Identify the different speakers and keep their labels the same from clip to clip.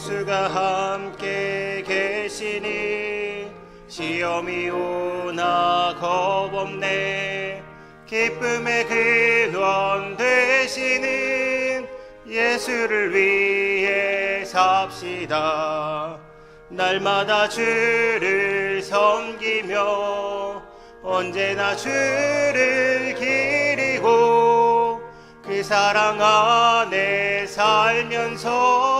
Speaker 1: 예수가 함께 계시니 시험이 오나 겁없네. 기쁨의 근원 되시는 예수를 위해 삽시다. 날마다 주를 섬기며 언제나 주를 기리고 그 사랑 안에 살면서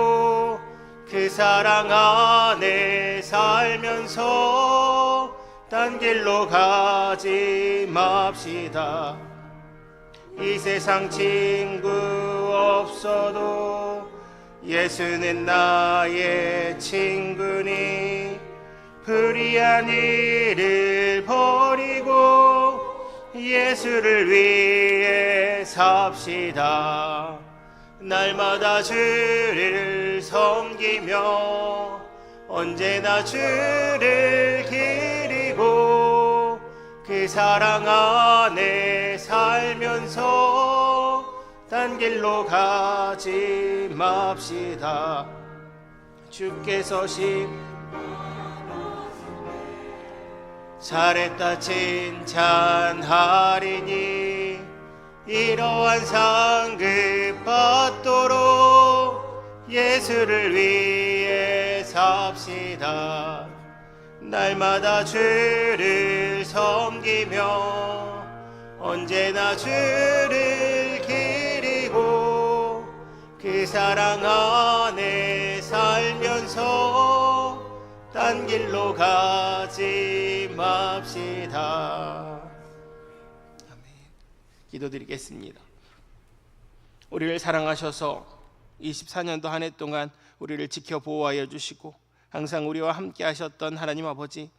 Speaker 1: 그 사랑 안에 살면서 딴 길로 가지 맙시다. 이 세상 친구 없어도 예수는 나의 친구니 불의한 일을 버리고 예수를 위해 삽시다. 날마다 주를 섬기며 언제나 주를 기리고 그 사랑 안에 살면서 딴 길로 가지 맙시다. 주께서 심 잘했다 칭찬하리니 이러한 상급 받도록 예수를 위해 삽시다 날마다 주를 섬기며 언제나 주를 기리고 그 사랑 안에 살면서 딴 길로 가지 맙시다. 아멘. 기도드리겠습니다. 우리를 사랑하셔서 24년도 한 해 동안 우리를 지켜 보호하여 주시고 항상 우리와 함께 하셨던 하나님 아버지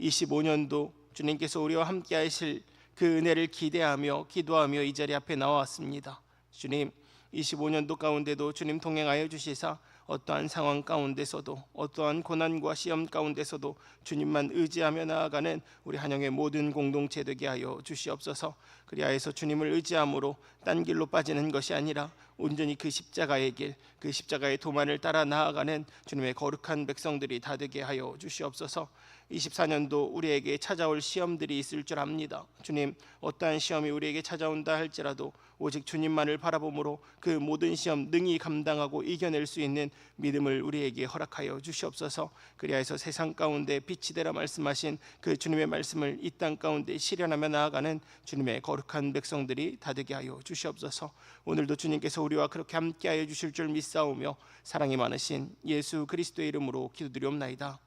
Speaker 1: 25년도 주님께서 우리와 함께 하실 그 은혜를 기대하며 기도하며 이 자리 앞에 나왔습니다. 주님 25년도 가운데도 주님 동행하여 주시사 어떠한 상황 가운데서도 어떠한 고난과 시험 가운데서도 주님만 의지하며 나아가는 우리 한영의 모든 공동체 되게 하여 주시옵소서. 그리하여서 주님을 의지함으로 딴 길로 빠지는 것이 아니라 온전히 그 십자가의 길, 그 십자가의 도만을 따라 나아가는 주님의 거룩한 백성들이 다 되게 하여 주시옵소서. 24년도 우리에게 찾아올 시험들이 있을 줄 압니다. 주님, 어떠한 시험이 우리에게 찾아온다 할지라도 오직 주님만을 바라봄으로 그 모든 시험 능히 감당하고 이겨낼 수 있는 믿음을 우리에게 허락하여 주시옵소서. 그리하여서 세상 가운데 빛이 되라 말씀하신 그 주님의 말씀을 이 땅 가운데 실현하며 나아가는 주님의 거룩한 백성들이 다 되게 하여 주시옵소서. 오늘도 주님께서 우리와 그렇게 함께하여 주실 줄 믿사오며 사랑이 많으신 예수 그리스도의 이름으로 기도드리옵나이다.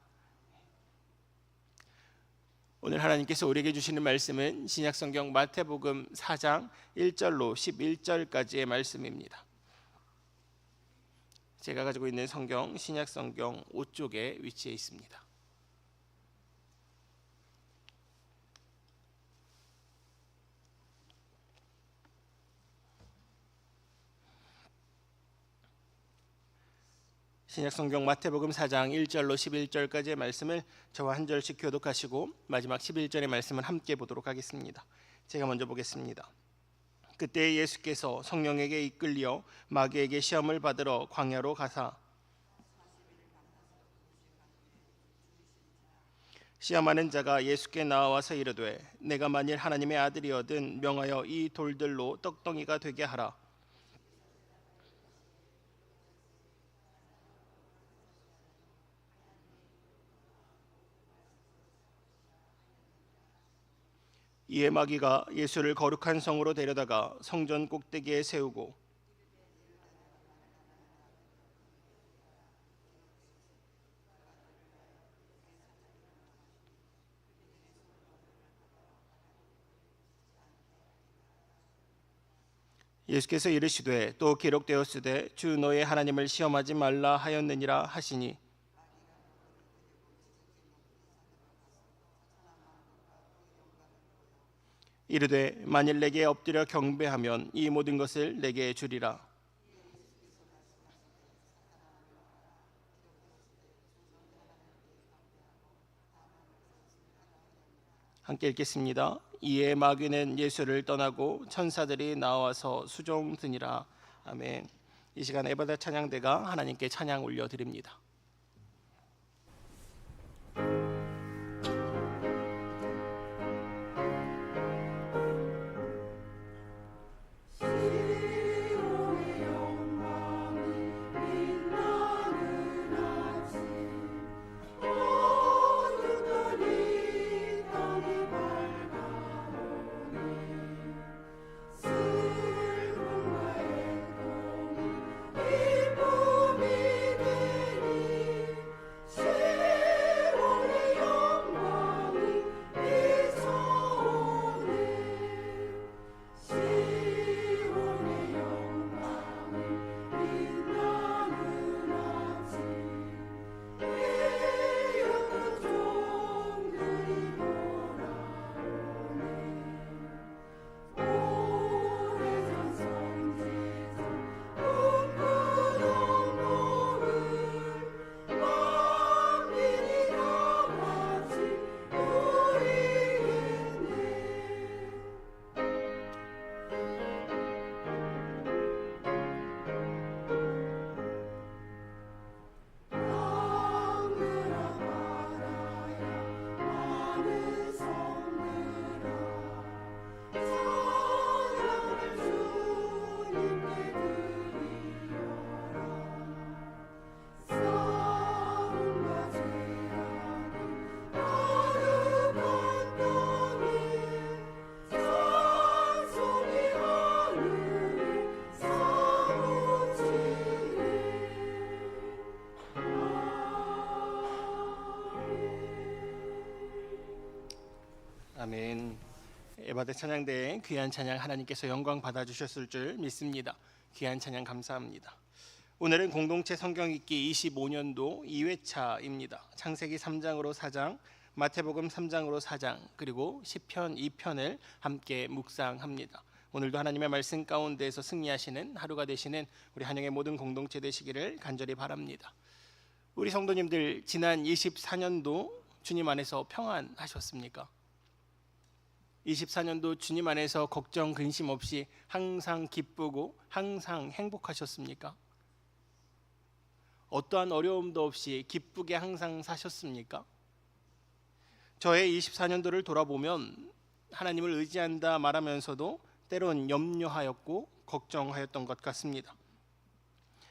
Speaker 1: 오늘 하나님께서 우리에게 주시는 말씀은 신약 성경 마태복음 4장 1절로 11절까지의 말씀입니다. 제가 가지고 있는 성경 신약 성경 5쪽에 위치해 있습니다. 신약 성경 마태복음 4장 1절로 11절까지의 말씀을 저와 한 절씩 교독하시고 마지막 11절의 말씀을 함께 보도록 하겠습니다. 제가 먼저 보겠습니다. 그때 예수께서 성령에게 이끌려 마귀에게 시험을 받으러 광야로 가사 시험하는 자가 예수께 나와서 이르되 내가 만일 하나님의 아들이거든 명하여 이 돌들로 떡덩이가 되게 하라 이에 마귀가 예수를 거룩한 성으로 데려다가 성전 꼭대기에 세우고 예수께서 이르시되 또 기록되었으되 주 너의 하나님을 시험하지 말라 하였느니라 하시니 이르되 만일 내게 엎드려 경배하면 이 모든 것을 내게 주리라 함께 읽겠습니다. 이에 마귀는 예수를 떠나고 천사들이 나와서 수종 드니라. 아멘. 이 시간 에바다 찬양대가 하나님께 찬양 올려 드립니다. 아멘. 에바데 찬양대에 귀한 찬양 하나님께서 영광 받아 주셨을 줄 믿습니다. 귀한 찬양 감사합니다. 오늘은 공동체 성경 읽기 25년도 2회차입니다. 창세기 3장으로 4장, 마태복음 3장으로 4장, 그리고 시편 2편을 함께 묵상합니다. 오늘도 하나님의 말씀 가운데에서 승리하시는 하루가 되시는 우리 한영의 모든 공동체 되시기를 간절히 바랍니다. 우리 성도님들 지난 24년도 주님 안에서 평안하셨습니까? 24년도 주님 안에서 걱정 근심 없이 항상 기쁘고 항상 행복하셨습니까? 어떠한 어려움도 없이 기쁘게 항상 사셨습니까? 저의 24년도를 돌아보면 하나님을 의지한다 말하면서도 때론 염려하였고 걱정하였던 것 같습니다.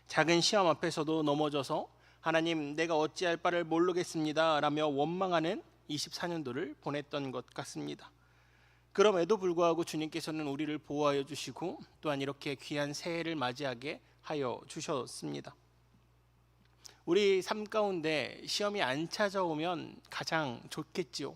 Speaker 1: 작은 시험 앞에서도 넘어져서 하나님 내가 어찌할 바를 모르겠습니다 라며 원망하는 24년도를 보냈던 것 같습니다. 그럼에도 불구하고 주님께서는 우리를 보호하여 주시고 또한 이렇게 귀한 새해를 맞이하게 하여 주셨습니다. 우리 삶 가운데 시험이 안 찾아오면 가장 좋겠지요.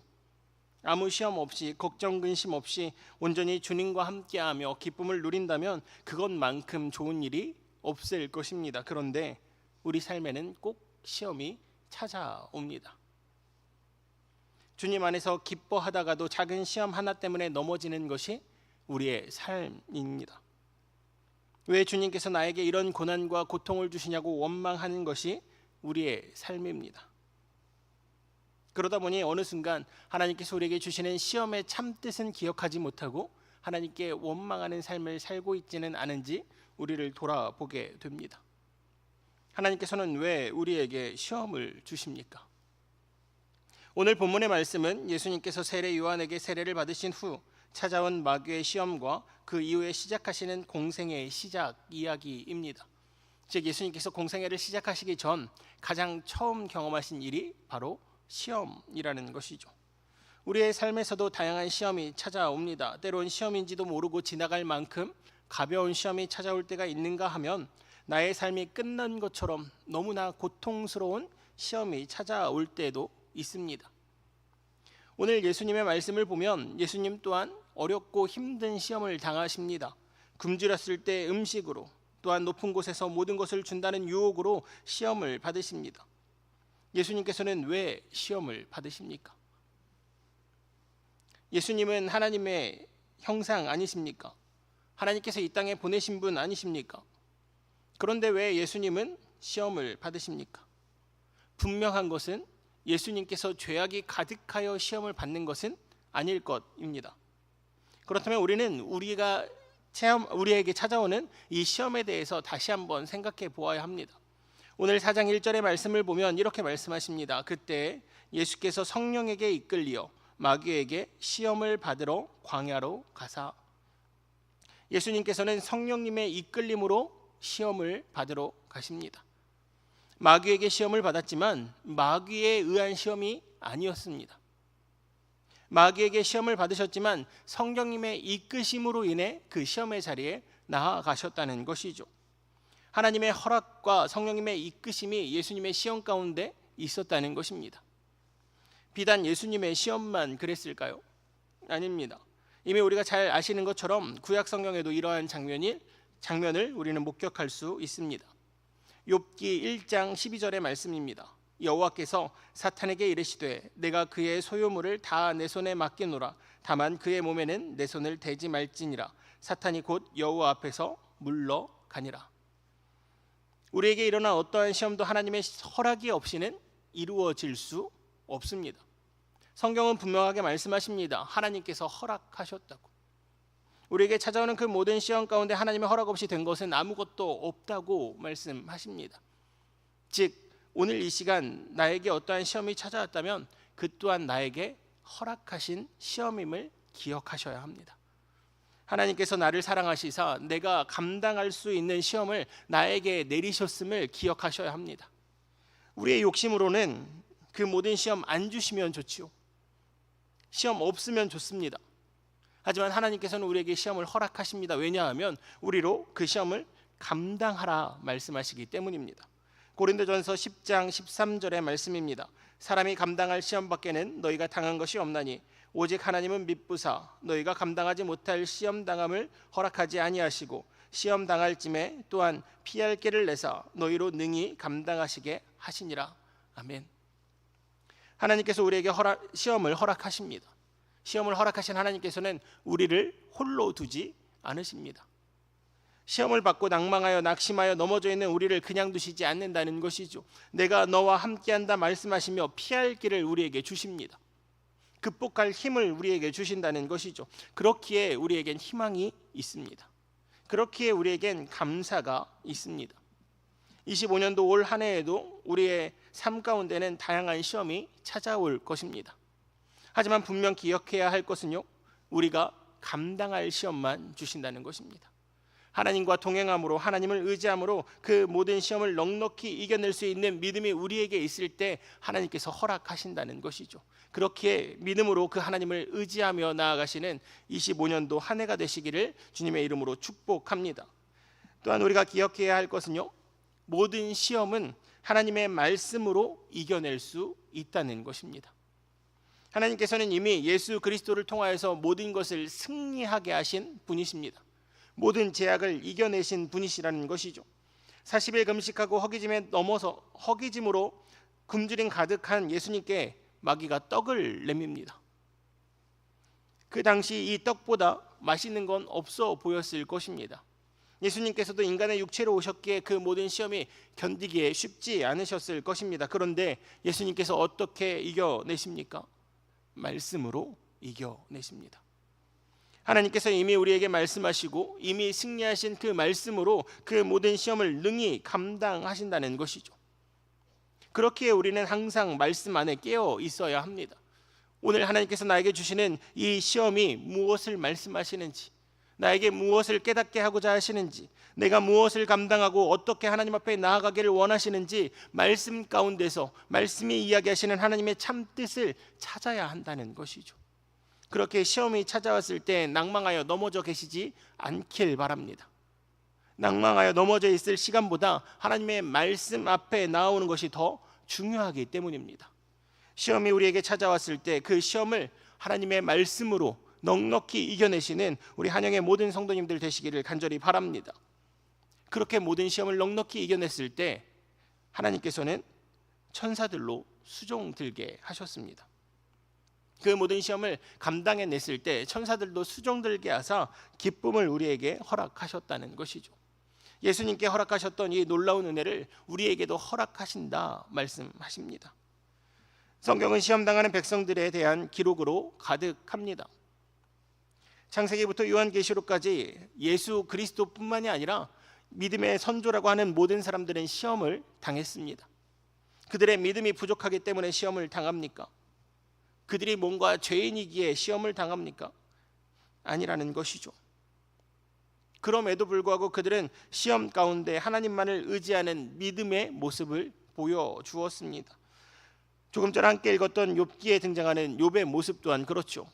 Speaker 1: 아무 시험 없이 걱정 근심 없이 온전히 주님과 함께하며 기쁨을 누린다면 그것만큼 좋은 일이 없을 것입니다. 그런데 우리 삶에는 꼭 시험이 찾아옵니다. 주님 안에서 기뻐하다가도 작은 시험 하나 때문에 넘어지는 것이 우리의 삶입니다. 왜 주님께서 나에게 이런 고난과 고통을 주시냐고 원망하는 것이
Speaker 2: 우리의 삶입니다. 그러다 보니 어느 순간 하나님께서 우리에게 주시는 시험의 참뜻은 기억하지 못하고 하나님께 원망하는 삶을 살고 있지는 않은지 우리를 돌아보게 됩니다. 하나님께서는 왜 우리에게 시험을 주십니까? 오늘 본문의 말씀은 예수님께서 세례 요한에게 세례를 받으신 후 찾아온 마귀의 시험과 그 이후에 시작하시는 공생의 시작 이야기입니다. 즉 예수님께서 공생애를 시작하시기 전 가장 처음 경험하신 일이 바로 시험이라는 것이죠. 우리의 삶에서도 다양한 시험이 찾아옵니다. 때론 시험인지도 모르고 지나갈 만큼 가벼운 시험이 찾아올 때가 있는가 하면 나의 삶이 끝난 것처럼 너무나 고통스러운 시험이 찾아올 때도 있습니다. 오늘 예수님의 말씀을 보면 예수님 또한 어렵고 힘든 시험을 당하십니다. 굶주렸을 때 음식으로 또한 높은 곳에서 모든 것을 준다는 유혹으로 시험을 받으십니다. 예수님께서는 왜 시험을 받으십니까? 예수님은 하나님의 형상 아니십니까? 하나님께서 이 땅에 보내신 분 아니십니까? 그런데 왜 예수님은 시험을 받으십니까? 분명한 것은 예수님께서 죄악이 가득하여 시험을 받는 것은 아닐 것입니다. 그렇다면 우리는 우리가 체험, 우리에게 찾아오는 이 시험에 대해서 다시 한번 생각해 보아야 합니다. 오늘 4장 1절의 말씀을 보면 이렇게 말씀하십니다. 그때 예수께서 성령에게 이끌리어 마귀에게 시험을 받으러 광야로 가사 예수님께서는 성령님의 이끌림으로 시험을 받으러 가십니다. 마귀에게 시험을 받았지만 마귀에 의한 시험이 아니었습니다. 마귀에게 시험을 받으셨지만 성령님의 이끄심으로 인해 그 시험의 자리에 나아가셨다는 것이죠. 하나님의 허락과 성령님의 이끄심이 예수님의 시험 가운데 있었다는 것입니다. 비단 예수님의 시험만 그랬을까요? 아닙니다. 이미 우리가 잘 아시는 것처럼 구약 성경에도 이러한 장면이 장면을 우리는 목격할 수 있습니다. 욥기 1장 12절의 말씀입니다. 여호와께서 사탄에게 이르시되 내가 그의 소유물을 다 내 손에 맡기노라 다만 그의 몸에는 내 손을 대지 말지니라 사탄이 곧 여호와 앞에서 물러가니라 우리에게 일어난 어떠한 시험도 하나님의 허락이 없이는 이루어질 수 없습니다. 성경은 분명하게 말씀하십니다. 하나님께서 허락하셨다고. 우리에게 찾아오는 그 모든 시험 가운데 하나님의 허락 없이 된 것은 아무것도 없다고 말씀하십니다. 즉 오늘 이 시간 나에게 어떠한 시험이 찾아왔다면 그 또한 나에게 허락하신 시험임을 기억하셔야 합니다. 하나님께서 나를 사랑하시사 내가 감당할 수 있는 시험을 나에게 내리셨음을 기억하셔야 합니다. 우리의 욕심으로는 그 모든 시험 안 주시면 좋지요. 시험 없으면 좋습니다. 하지만 하나님께서는 우리에게 시험을 허락하십니다. 왜냐하면 우리로 그 시험을 감당하라 말씀하시기 때문입니다. 고린도전서 10장 13절의 말씀입니다. 사람이 감당할 시험 밖에는 너희가 당한 것이 없나니 오직 하나님은 믿부사 너희가 감당하지 못할 시험 당함을 허락하지 아니하시고 시험 당할 쯤에 또한 피할 길을 내사 너희로 능히 감당하시게 하시니라. 아멘. 하나님께서 우리에게 허락, 시험을 허락하십니다. 시험을 허락하신 하나님께서는 우리를 홀로 두지 않으십니다. 시험을 받고 낭망하여 낙심하여 넘어져 있는 우리를 그냥 두시지 않는다는 것이죠. 내가 너와 함께한다 말씀하시며 피할 길을 우리에게 주십니다. 극복할 힘을 우리에게 주신다는 것이죠. 그렇기에 우리에겐 희망이 있습니다. 그렇기에 우리에겐 감사가 있습니다. 25년도 올 한 해에도 우리의 삶 가운데는 다양한 시험이 찾아올 것입니다. 하지만 분명 기억해야 할 것은요. 우리가 감당할 시험만 주신다는 것입니다. 하나님과 동행함으로 하나님을 의지함으로 그 모든 시험을 넉넉히 이겨낼 수 있는 믿음이 우리에게 있을 때 하나님께서 허락하신다는 것이죠. 그렇게 믿음으로 그 하나님을 의지하며 나아가시는 25년도 한 해가 되시기를 주님의 이름으로 축복합니다. 또한 우리가 기억해야 할 것은요. 모든 시험은 하나님의 말씀으로 이겨낼 수 있다는 것입니다. 하나님께서는 이미 예수 그리스도를 통하여서 모든 것을 승리하게 하신 분이십니다. 모든 제약을 이겨내신 분이시라는 것이죠. 40일 금식하고 허기짐에 넘어서 허기짐으로 굶주림 가득한 예수님께 마귀가 떡을 내밉니다. 그 당시 이 떡보다 맛있는 건 없어 보였을 것입니다. 예수님께서도 인간의 육체로 오셨기에 그 모든 시험이 견디기에 쉽지 않으셨을 것입니다. 그런데 예수님께서 어떻게 이겨내십니까? 말씀으로 이겨내십니다. 하나님께서 이미 우리에게 말씀하시고 이미 승리하신 그 말씀으로 그 모든 시험을 능히 감당하신다는 것이죠. 그렇기에 우리는 항상 말씀 안에 깨어 있어야 합니다. 오늘 하나님께서 나에게 주시는 이 시험이 무엇을 말씀하시는지, 나에게 무엇을 깨닫게 하고자 하시는지, 내가 무엇을 감당하고 어떻게 하나님 앞에 나아가기를 원하시는지 말씀 가운데서 말씀이 이야기하시는 하나님의 참 뜻을 찾아야 한다는 것이죠. 그렇게 시험이 찾아왔을 때 낭망하여 넘어져 계시지 않길 바랍니다. 낭망하여 넘어져 있을 시간보다 하나님의 말씀 앞에 나오는 것이 더 중요하기 때문입니다. 시험이 우리에게 찾아왔을 때 그 시험을 하나님의 말씀으로 넉넉히 이겨내시는 우리 한영의 모든 성도님들 되시기를 간절히 바랍니다. 그렇게 모든 시험을 넉넉히 이겨냈을 때 하나님께서는 천사들로 수종 들게 하셨습니다. 그 모든 시험을 감당해 냈을 때 천사들도 수종 들게 하사 기쁨을 우리에게 허락하셨다는 것이죠. 예수님께 허락하셨던 이 놀라운 은혜를 우리에게도 허락하신다 말씀하십니다. 성경은 시험 당하는 백성들에 대한 기록으로 가득합니다. 창세기부터 요한계시록까지 예수 그리스도뿐만이 아니라 믿음의 선조라고 하는 모든 사람들은 시험을 당했습니다. 그들의 믿음이 부족하기 때문에 시험을 당합니까? 그들이 뭔가 죄인이기에 시험을 당합니까? 아니라는 것이죠. 그럼에도 불구하고 그들은 시험 가운데 하나님만을 의지하는 믿음의 모습을 보여 주었습니다. 조금 전 함께 읽었던 욥기에 등장하는 욥의 모습 또한 그렇죠.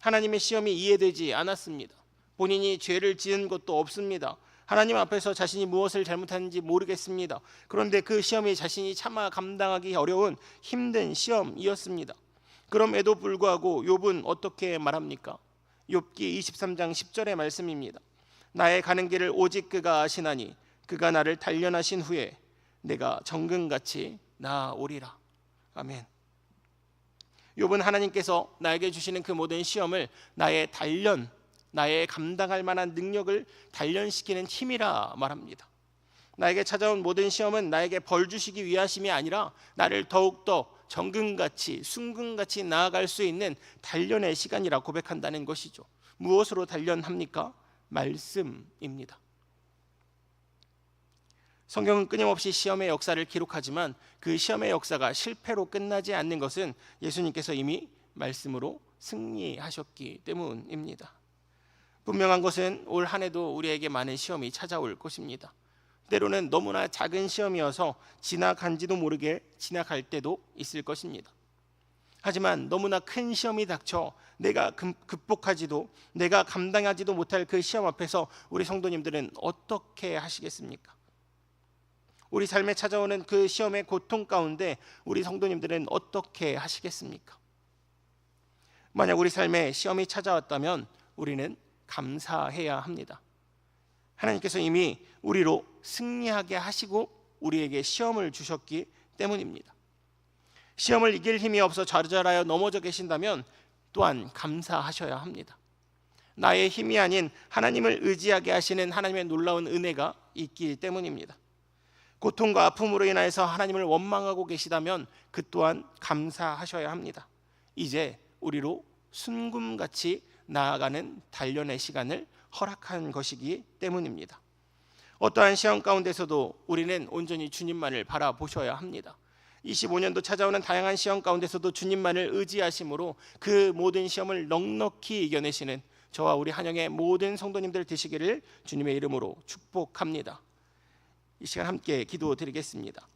Speaker 2: 하나님의 시험이 이해되지 않았습니다. 본인이 죄를 지은 것도 없습니다. 하나님 앞에서 자신이 무엇을 잘못하는지 모르겠습니다. 그런데 그 시험이 자신이 참아 감당하기 어려운 힘든 시험이었습니다. 그럼에도 불구하고 욥은 어떻게 말합니까? 욥기 23장 10절의 말씀입니다. 나의 가는 길을 오직 그가 아시나니 그가 나를 단련하신 후에 내가 정금같이 나오리라. 아멘. 욥은 하나님께서 나에게 주시는 그 모든 시험을 나의 단련, 나의 감당할 만한 능력을 단련시키는 힘이라 말합니다. 나에게 찾아온 모든 시험은 나에게 벌 주시기 위하심이 아니라 나를 더욱더 정금같이 순금같이 나아갈 수 있는 단련의 시간이라 고백한다는 것이죠. 무엇으로 단련합니까? 말씀입니다. 성경은 끊임없이 시험의 역사를 기록하지만 그 시험의 역사가 실패로 끝나지 않는 것은 예수님께서 이미 말씀으로 승리하셨기 때문입니다. 분명한 것은 올 한 해도 우리에게 많은 시험이 찾아올 것입니다. 때로는 너무나 작은 시험이어서 지나간지도 모르게 지나갈 때도 있을 것입니다. 하지만 너무나 큰 시험이 닥쳐 내가 극복하지도 내가 감당하지도 못할 그 시험 앞에서 우리 성도님들은 어떻게 하시겠습니까? 우리 삶에 찾아오는 그 시험의 고통 가운데 우리 성도님들은 어떻게 하시겠습니까? 만약 우리 삶에 시험이 찾아왔다면 우리는 감사해야 합니다. 하나님께서 이미 우리로 승리하게 하시고 우리에게 시험을 주셨기 때문입니다. 시험을 이길 힘이 없어 좌절하여 넘어져 계신다면 또한 감사하셔야 합니다. 나의 힘이 아닌 하나님을 의지하게 하시는 하나님의 놀라운 은혜가 있기 때문입니다. 고통과 아픔으로 인하여서 하나님을 원망하고 계시다면 그 또한 감사하셔야 합니다. 이제 우리로 순금같이 나아가는 단련의 시간을 허락한 것이기 때문입니다. 어떠한 시험 가운데서도 우리는 온전히 주님만을 바라보셔야 합니다. 25년도 찾아오는 다양한 시험 가운데서도 주님만을 의지하심으로 그 모든 시험을 넉넉히 이겨내시는 저와 우리 한영의 모든 성도님들 되시기를 주님의 이름으로 축복합니다. 이 시간 함께 기도드리겠습니다.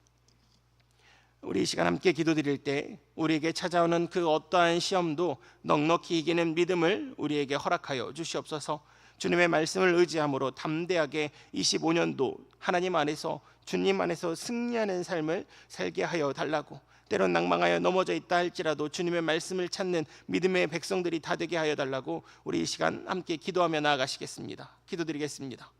Speaker 2: 우리 이 시간 함께 기도드릴 때 우리에게 찾아오는 그 어떠한 시험도 넉넉히 이기는 믿음을 우리에게 허락하여 주시옵소서. 주님의 말씀을 의지함으로 담대하게 25년도 하나님 안에서 주님 안에서 승리하는 삶을 살게 하여 달라고 때론 낭망하여 넘어져 있다 할지라도 주님의 말씀을 찾는 믿음의 백성들이 다 되게 하여 달라고 우리 이 시간 함께 기도하며 나아가시겠습니다. 기도드리겠습니다.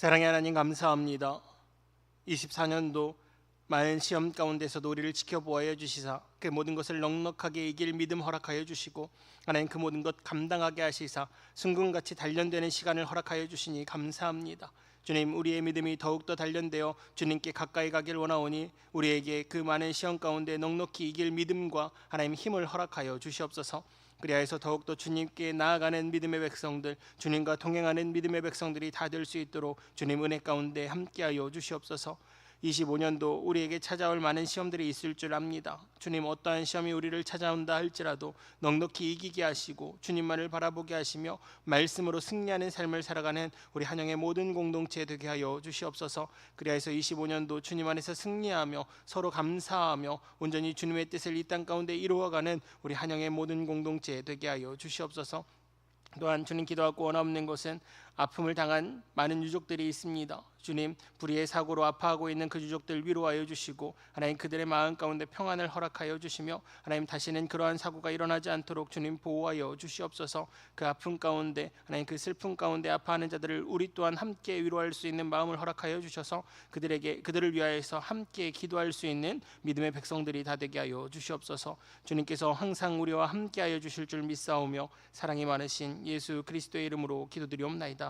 Speaker 2: 사랑의 하나님 감사합니다. 24년도 많은 시험 가운데서도 우리를 지켜보아여 주시사 그 모든 것을 넉넉하게 이길 믿음 허락하여 주시고 하나님 그 모든 것 감당하게 하시사 순금같이 단련되는 시간을 허락하여 주시니 감사합니다. 주님 우리의 믿음이 더욱더 단련되어 주님께 가까이 가길 원하오니 우리에게 그 많은 시험 가운데 넉넉히 이길 믿음과 하나님 힘을 허락하여 주시옵소서. 그리하여서 더욱더 주님께 나아가는 믿음의 백성들, 주님과 동행하는 믿음의 백성들이 다 될 수 있도록 주님 은혜 가운데 함께하여 주시옵소서. 25년도 우리에게 찾아올 많은 시험들이 있을 줄 압니다. 주님 어떠한 시험이 우리를 찾아온다 할지라도 넉넉히 이기게 하시고 주님만을 바라보게 하시며 말씀으로 승리하는 삶을 살아가는 우리 한영의 모든 공동체 되게 하여 주시옵소서. 그리하여서 25년도 주님 안에서 승리하며 서로 감사하며 온전히 주님의 뜻을 이 땅 가운데 이루어가는 우리 한영의 모든 공동체 되게 하여 주시옵소서. 또한 주님 기도하고 원없는 것은 아픔을 당한 많은 유족들이 있습니다. 주님 불의의 사고로 아파하고 있는 그 유족들 위로하여 주시고 하나님 그들의 마음 가운데 평안을 허락하여 주시며 하나님 다시는 그러한 사고가 일어나지 않도록 주님 보호하여 주시옵소서. 그 아픔 가운데 하나님 그 슬픔 가운데 아파하는 자들을 우리 또한 함께 위로할 수 있는 마음을 허락하여 주셔서 그들에게 그들을 위하여서 함께 기도할 수 있는 믿음의 백성들이 다 되게 하여 주시옵소서. 주님께서 항상 우리와 함께하여 주실 줄 믿사오며 사랑이 많으신 예수 그리스도의 이름으로 기도드리옵나이다.